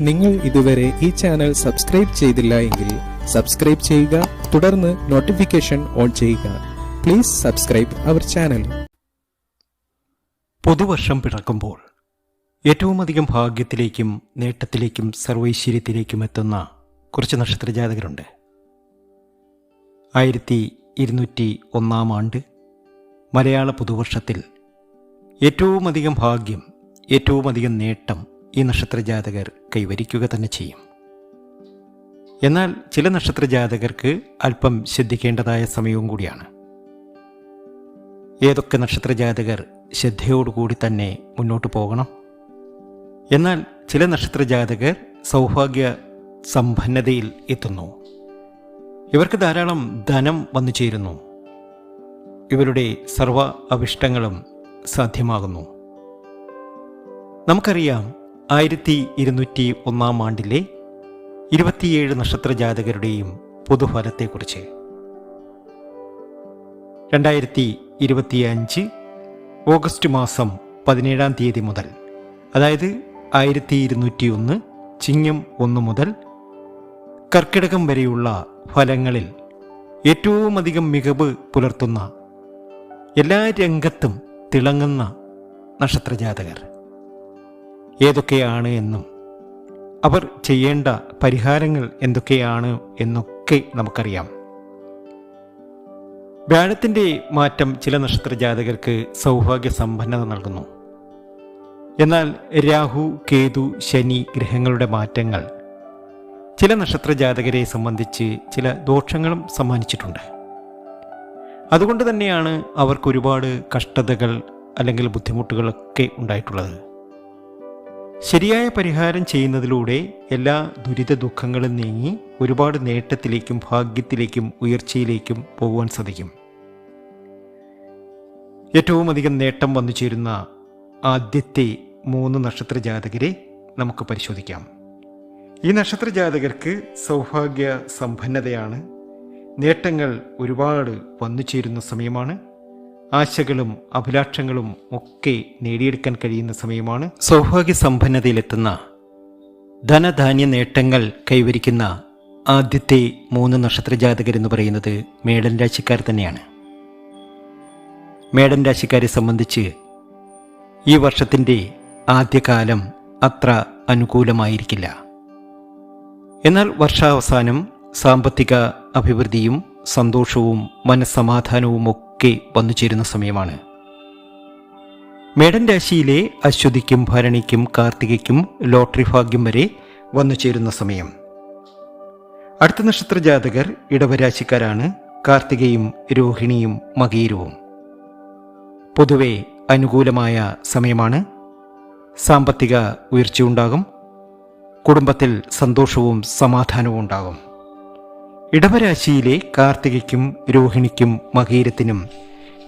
നിങ്ങൾ ഇതുവരെ ഈ ചാനൽ സബ്സ്ക്രൈബ് ചെയ്തില്ല എങ്കിൽ സബ്സ്ക്രൈബ് ചെയ്യുക തുടർന്ന് നോട്ടിഫിക്കേഷൻ ഓൺ ചെയ്യുക. പ്ലീസ് സബ്സ്ക്രൈബ് അവർ ചാനൽ പുതുവർഷം പിറക്കുമ്പോൾ ഏറ്റവുമധികം ഭാഗ്യത്തിലേക്കും നേട്ടത്തിലേക്കും സർവൈശ്വര്യത്തിലേക്കും എത്തുന്ന കുറച്ച് നക്ഷത്ര ജാതകരുണ്ട് ആയിരത്തി ഇരുന്നൂറ്റി ഒന്നാം ആണ്ട് മലയാള പുതുവർഷത്തിൽ ഏറ്റവുമധികം ഭാഗ്യം ഏറ്റവുമധികം നേട്ടം ഈ നക്ഷത്രജാതകർ കൈവരിക്കുക തന്നെ ചെയ്യും. എന്നാൽ ചില നക്ഷത്രജാതകർക്ക് അല്പം ശ്രദ്ധിക്കേണ്ടതായ സമയവും കൂടിയാണ്. ഏതൊക്കെ നക്ഷത്രജാതകർ ശ്രദ്ധയോടുകൂടി തന്നെ മുന്നോട്ട് പോകണം? എന്നാൽ ചില നക്ഷത്രജാതകർ സൗഭാഗ്യ സമ്പന്നതയിൽ എത്തുന്നു. ഇവർക്ക് ധാരാളം ധനം വന്നു ചേരുന്നു. ഇവരുടെ സർവ അഭിഷ്ടങ്ങളും സാധ്യമാകുന്നു. നമുക്കറിയാം ആയിരത്തി ഇരുന്നൂറ്റി ഒന്നാം ആണ്ടിലെ ഇരുപത്തിയേഴ് നക്ഷത്ര ജാതകരുടെയും പൊതുഫലത്തെക്കുറിച്ച്. രണ്ടായിരത്തി ഇരുപത്തിയഞ്ച് ഓഗസ്റ്റ് മാസം പതിനേഴാം തീയതി മുതൽ അതായത് ആയിരത്തി ഇരുന്നൂറ്റി ഒന്ന് ചിങ്ങം ഒന്ന് മുതൽ കർക്കിടകം വരെയുള്ള ഫലങ്ങളിൽ ഏറ്റവുമധികം മികവ് പുലർത്തുന്ന എല്ലാ രംഗത്തും തിളങ്ങുന്ന നക്ഷത്രജാതകർ. ഏതൊക്കെയാണ് എന്നും അവർ ചെയ്യേണ്ട പരിഹാരങ്ങൾ എന്തൊക്കെയാണ് എന്നൊക്കെ നമുക്കറിയാം. വ്യാഴത്തിന്റെ മാറ്റം ചില നക്ഷത്രജാതകർക്ക് സൗഭാഗ്യ സമ്പന്നത നൽകുന്നു. എന്നാൽ രാഹു കേതു ശനി ഗ്രഹങ്ങളുടെ മാറ്റങ്ങൾ ചില നക്ഷത്രജാതകരെ സംബന്ധിച്ച് ചില ദോഷങ്ങളും സമ്മാനിച്ചിട്ടുണ്ട്. അതുകൊണ്ട് തന്നെയാണ് അവർക്ക് ഒരുപാട് കഷ്ടതകൾ അല്ലെങ്കിൽ ബുദ്ധിമുട്ടുകളൊക്കെ ഉണ്ടായിട്ടുള്ളത്. ശരിയായ പരിഹാരം ചെയ്യുന്നതിലൂടെ എല്ലാ ദുരിത ദുഃഖങ്ങളും നീങ്ങി ഒരുപാട് നേട്ടത്തിലേക്കും ഭാഗ്യത്തിലേക്കും ഉയർച്ചയിലേക്കും പോകുവാൻ സാധിക്കും. ഏറ്റവും അധികം നേട്ടം വന്നു ചേരുന്ന ആദ്യത്തെ മൂന്ന് നക്ഷത്ര ജാതകരെ നമുക്ക് പരിശോധിക്കാം. ഈ നക്ഷത്ര ജാതകർക്ക് സൗഭാഗ്യ സമ്പന്നതയാണ് നേട്ടങ്ങൾ ഒരുപാട് വന്നു ചേരുന്ന സമയമാണ്. ആശകളും അഭിലാഷങ്ങളും ഒക്കെ നേടിയെടുക്കാൻ കഴിയുന്ന സമയമാണ്. സൗഭാഗ്യ സമ്പന്നതയിലെത്തുന്ന ധനധാന്യ നേട്ടങ്ങൾ കൈവരിക്കുന്ന ആദ്യത്തെ മൂന്ന് നക്ഷത്ര ജാതകർ എന്ന് പറയുന്നത് മേടൻ രാശിക്കാർ തന്നെയാണ്. മേടൻ രാശിക്കാരെ സംബന്ധിച്ച് ഈ വർഷത്തിന്റെ ആദ്യകാലം അത്ര അനുകൂലമായിരിക്കില്ല. എന്നാൽ വർഷാവസാനം സാമ്പത്തിക അഭിവൃദ്ധിയും സന്തോഷവും മനസ്സമാധാനവും ഒക്കെ വന്നു ചേരുന്ന സമയമാണ്. മേടൻ രാശിയിലെ അശ്വതിക്കും ഭരണിക്കും കാർത്തികയ്ക്കും ലോട്ടറി ഭാഗ്യം വരെ വന്നു ചേരുന്ന സമയം. അടുത്ത നക്ഷത്ര ജാതകർ ഇടവരാശിക്കാരാണ്. കാർത്തികയും രോഹിണിയും മകീരവും. പൊതുവെ അനുകൂലമായ സമയമാണ്. സാമ്പത്തിക ഉയർച്ചയുണ്ടാകും. കുടുംബത്തിൽ സന്തോഷവും സമാധാനവും ഉണ്ടാകും. ഇടവരാശിയിലെ കാർത്തികയ്ക്കും രോഹിണിക്കും മകീരത്തിനും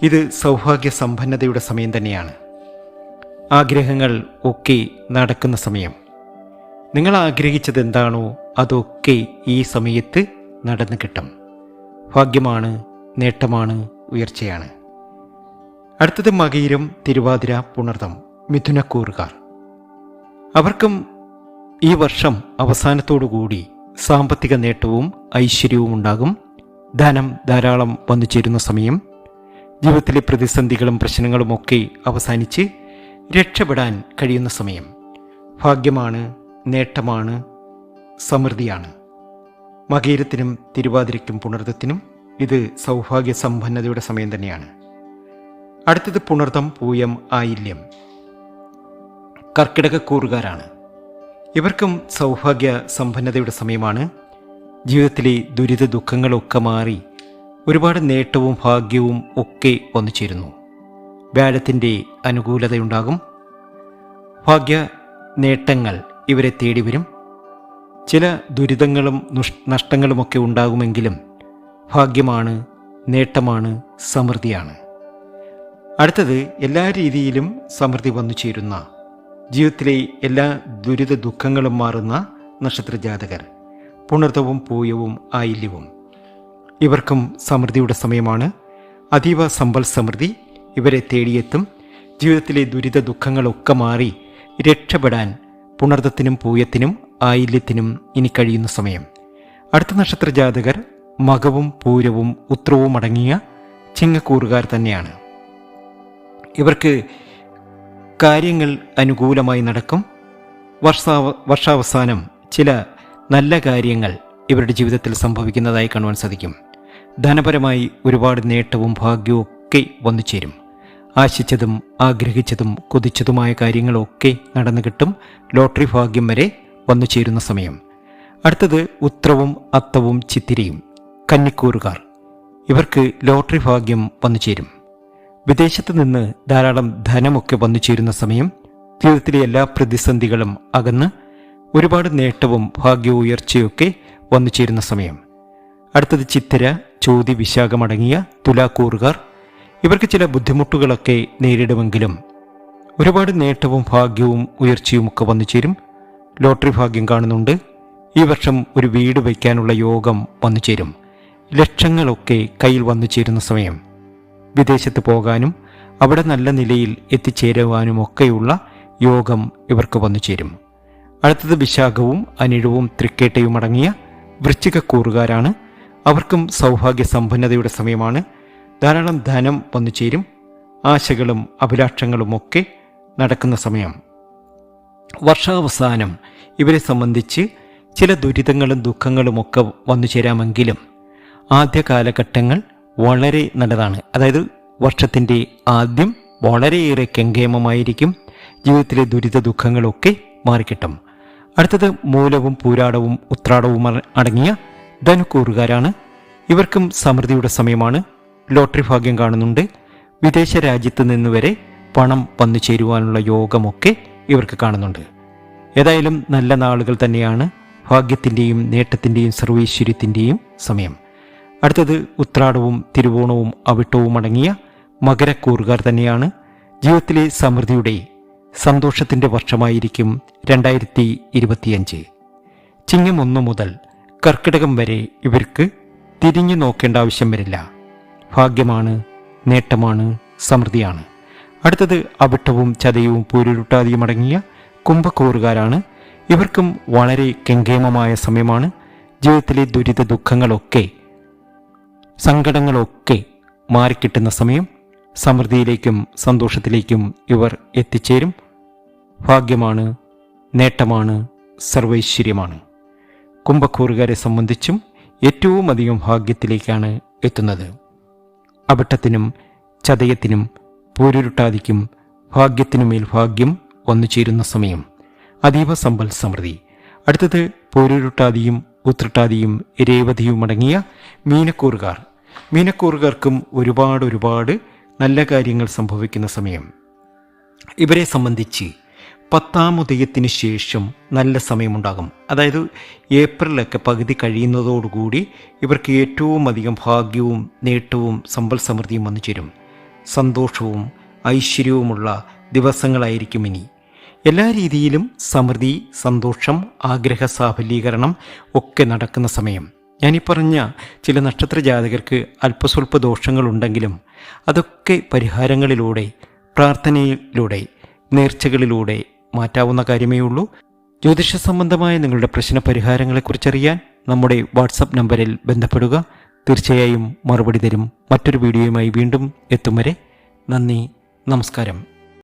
ഇത് സൗഭാഗ്യ സമ്പന്നതയുടെ സമയം തന്നെയാണ്. ആഗ്രഹങ്ങൾ ഒക്കെ നടക്കുന്ന സമയം. നിങ്ങൾ ആഗ്രഹിച്ചത് എന്താണോ അതൊക്കെ ഈ സമയത്ത് നടന്നു കിട്ടും. ഭാഗ്യമാണ് നേട്ടമാണ് ഉയർച്ചയാണ്. അടുത്തത് മകീരം തിരുവാതിര പുണർതം മിഥുനക്കൂറുകാർ. അവർക്കും ഈ വർഷം അവസാനത്തോടുകൂടി സാമ്പത്തിക നേട്ടവും ഐശ്വര്യവും ഉണ്ടാകും. ധനം ധാരാളം വന്നു ചേരുന്ന സമയം ജീവിതത്തിലെ പ്രതിസന്ധികളും പ്രശ്നങ്ങളും ഒക്കെ അവസാനിച്ച് രക്ഷപ്പെടാൻ കഴിയുന്ന സമയം. ഭാഗ്യമാണ് നേട്ടമാണ് സമൃദ്ധിയാണ്. മകീരത്തിനും തിരുവാതിരയ്ക്കും പുണർദത്തിനും ഇത് സൗഭാഗ്യ സമ്പന്നതയുടെ സമയം തന്നെയാണ്. അടുത്തത് പുണർദം പൂയം ആയില്യം. കർക്കിടകക്കൂറുകാരാണ് ഇവർക്കും സൗഭാഗ്യ സമ്പന്നതയുടെ സമയമാണ്. ജീവിതത്തിലെ ദുരിത ദുഃഖങ്ങളൊക്കെ മാറി ഒരുപാട് നേട്ടവും ഭാഗ്യവും ഒക്കെ വന്നു ചേരുന്നു. വ്യാഴത്തിന്റെ അനുകൂലതയുണ്ടാകും. ഭാഗ്യ നേട്ടങ്ങൾ ഇവരെ തേടി വരും. ചില ദുരിതങ്ങളും നുഷ്- നഷ്ടങ്ങളുമൊക്കെ ഉണ്ടാകുമെങ്കിലും ഭാഗ്യമാണ് നേട്ടമാണ് സമൃദ്ധിയാണ്. അടുത്തത് എല്ലാ രീതിയിലും സമൃദ്ധി വന്നു ചേരുന്ന ജീവിതത്തിലെ എല്ലാ ദുരിത ദുഃഖങ്ങളും മാറുന്ന നക്ഷത്ര ജാതകർ പുണർത്തവും പൂയവും ആയില്യവും. ഇവർക്കും സമൃദ്ധിയുടെ സമയമാണ്. അതീവ സമ്പൽ സമൃദ്ധി ഇവരെ തേടിയെത്തും. ജീവിതത്തിലെ ദുരിത ദുഃഖങ്ങളൊക്കെ മാറി രക്ഷപ്പെടാൻ പുണർത്തത്തിനും പൂയത്തിനും ആയില്യത്തിനും ഇനി കഴിയുന്ന സമയം. അടുത്ത നക്ഷത്ര ജാതകർ മകവും പൂരവും ഉത്രവും അടങ്ങിയ ചിങ്ങക്കൂറുകാർ തന്നെയാണ്. ഇവർക്ക് കാര്യങ്ങൾ അനുകൂലമായി നടക്കും. വർഷാവ വർഷാവസാനം ചില നല്ല കാര്യങ്ങൾ ഇവരുടെ ജീവിതത്തിൽ സംഭവിക്കുന്നതായി കാണുവാൻ സാധിക്കും. ധനപരമായി ഒരുപാട് നേട്ടവും ഭാഗ്യവും ഒക്കെ വന്നു ചേരും. ആശിച്ചതും ആഗ്രഹിച്ചതും കൊതിച്ചതുമായ കാര്യങ്ങളൊക്കെ നടന്നു കിട്ടും. ലോട്ടറി ഭാഗ്യം വരെ വന്നു ചേരുന്ന സമയം. അടുത്തത് ഉത്രവും അത്തവും ചിത്തിരയും. കന്നിക്കൂറുകാർ. ഇവർക്ക് ലോട്ടറി ഭാഗ്യം വന്നു ചേരും. വിദേശത്ത് നിന്ന് ധാരാളം ധനമൊക്കെ വന്നു ചേരുന്ന സമയം ജീവിതത്തിലെ എല്ലാ പ്രതിസന്ധികളും അകന്ന് ഒരുപാട് നേട്ടവും ഭാഗ്യ ഉയർച്ചയൊക്കെ വന്നു ചേരുന്ന സമയം. അടുത്തത് ചിത്തിര ചോതി വിശാഖമടങ്ങിയ തുലാക്കൂറുകാർ. ഇവർക്ക് ചില ബുദ്ധിമുട്ടുകളൊക്കെ നേരിടുമെങ്കിലും ഒരുപാട് നേട്ടവും ഭാഗ്യവും ഉയർച്ചയും ഒക്കെ വന്നു ചേരും. ലോട്ടറി ഭാഗ്യം കാണുന്നുണ്ട്. ഈ വർഷം ഒരു വീട് വയ്ക്കാനുള്ള യോഗം വന്നു ചേരും. ലക്ഷങ്ങളൊക്കെ കയ്യിൽ വന്നു ചേരുന്ന സമയം. വിദേശത്ത് പോകാനും അവിടെ നല്ല നിലയിൽ എത്തിച്ചേരുവാനും ഒക്കെയുള്ള യോഗം ഇവർക്ക് വന്നു ചേരും. അടുത്തത് വിശാഖവും അനിഴവും തൃക്കേട്ടയും അടങ്ങിയ വൃശ്ചികക്കൂറുകാരാണ് അവർക്കും സൗഭാഗ്യ സമ്പന്നതയുടെ സമയമാണ്. ധാരാളം ധനം വന്നു ചേരും. ആശകളും അഭിലാഷങ്ങളും ഒക്കെ നടക്കുന്ന സമയം. വർഷാവസാനം ഇവരെ സംബന്ധിച്ച് ചില ദുരിതങ്ങളും ദുഃഖങ്ങളും ഒക്കെ വന്നു ചേരാമെങ്കിലും ആദ്യ കാലഘട്ടങ്ങൾ വളരെ നല്ലതാണ്. അതായത് വർഷത്തിന്റെ ആദ്യം വളരെയേറെ കെങ്കേമമായിരിക്കും. ജീവിതത്തിലെ ദുരിത ദുഃഖങ്ങളൊക്കെ മാറിക്കിട്ടും. അടുത്തത് മൂലവും പൂരാടവും ഉത്രാടവും അടങ്ങിയ ധനുക്കൂറുകാരാണ്. ഇവർക്കും സമൃദ്ധിയുടെ സമയമാണ്. ലോട്ടറി ഭാഗ്യം കാണുന്നുണ്ട്. വിദേശ രാജ്യത്ത് നിന്ന് വരെ പണം വന്നു ചേരുവാനുള്ള യോഗമൊക്കെ ഇവർക്ക് കാണുന്നുണ്ട്. ഏതായാലും നല്ല നാളുകൾ തന്നെയാണ് ഭാഗ്യത്തിന്റെയും നേട്ടത്തിന്റെയും സർവീശ്വര്യത്തിന്റെയും സമയം. അടുത്തത് ഉത്രാടവും തിരുവോണവും അവിട്ടവും അടങ്ങിയ മകരക്കൂറുകാർ തന്നെയാണ്. ജീവിതത്തിലെ സമൃദ്ധിയുടെ സന്തോഷത്തിന്റെ വർഷമായിരിക്കും രണ്ടായിരത്തി ഇരുപത്തിയഞ്ച് ചിങ്ങം ഒന്നു മുതൽ കർക്കിടകം വരെ ഇവർക്ക് തിരിഞ്ഞു നോക്കേണ്ട ആവശ്യം വരില്ല. ഭാഗ്യമാണ് നേട്ടമാണ് സമൃദ്ധിയാണ്. അടുത്തത് അവിട്ടവും ചതയവും പൂരുരുട്ടാതിയും അടങ്ങിയ കുംഭക്കൂറുകാരാണ്. ഇവർക്കും വളരെ കെങ്കേമമായ സമയമാണ്. ജീവിതത്തിലെ ദുരിത ദുഃഖങ്ങളൊക്കെ സങ്കടങ്ങളൊക്കെ മാറിക്കിട്ടുന്ന സമയം സമൃദ്ധിയിലേക്കും സന്തോഷത്തിലേക്കും ഇവർ എത്തിച്ചേരും. ഭാഗ്യമാണ് നേട്ടമാണ് സർവൈശ്വര്യമാണ്. കുംഭക്കൂറുകാരെ സംബന്ധിച്ചും ഏറ്റവും അധികം ഭാഗ്യത്തിലേക്കാണ് എത്തുന്നത്. അബട്ടത്തിനും ചതയത്തിനും പൂരുരുട്ടാതിക്കും ഭാഗ്യത്തിനുമേൽ ഭാഗ്യം വന്നു ചേരുന്ന സമയം. അതീവ സമ്പൽ സമൃദ്ധി. അടുത്തത് പൂരുരുട്ടാതിയും ഉത്രട്ടാതിയും രേവതിയും അടങ്ങിയ മീനക്കൂറുകാർ. മീനക്കൂറുകാർക്കും ഒരുപാട് ഒരുപാട് നല്ല കാര്യങ്ങൾ സംഭവിക്കുന്ന സമയം. ഇവരെ സംബന്ധിച്ച് പത്താം ഉദയത്തിന് ശേഷം നല്ല സമയമുണ്ടാകും. അതായത് ഏപ്രിലൊക്കെ പകുതി കഴിയുന്നതോടുകൂടി ഇവർക്ക് ഏറ്റവും അധികം ഭാഗ്യവും നേട്ടവും സമ്പൽ സമൃദ്ധിയും വന്നു ചേരും സന്തോഷവും ഐശ്വര്യവുമുള്ള ദിവസങ്ങളായിരിക്കും ഇനി. എല്ലാ രീതിയിലും സമൃദ്ധി സന്തോഷം ആഗ്രഹ സാഫല്യീകരണം ഒക്കെ നടക്കുന്ന സമയം. ഞാനീ പറഞ്ഞ ചില നക്ഷത്ര ജാതകർക്ക് അല്പസ്വല്പ ദോഷങ്ങളുണ്ടെങ്കിലും അതൊക്കെ പരിഹാരങ്ങളിലൂടെ പ്രാർത്ഥനയിലൂടെ നേർച്ചകളിലൂടെ മാറ്റാവുന്ന കാര്യമേ ഉള്ളൂ. ജ്യോതിഷ സംബന്ധമായ നിങ്ങളുടെ പ്രശ്ന പരിഹാരങ്ങളെക്കുറിച്ചറിയാൻ നമ്മുടെ വാട്സപ്പ് നമ്പറിൽ ബന്ധപ്പെടുക. തീർച്ചയായും മറുപടി തരും. മറ്റൊരു വീഡിയോയുമായി വീണ്ടും എത്തും വരെ നന്ദി നമസ്കാരം.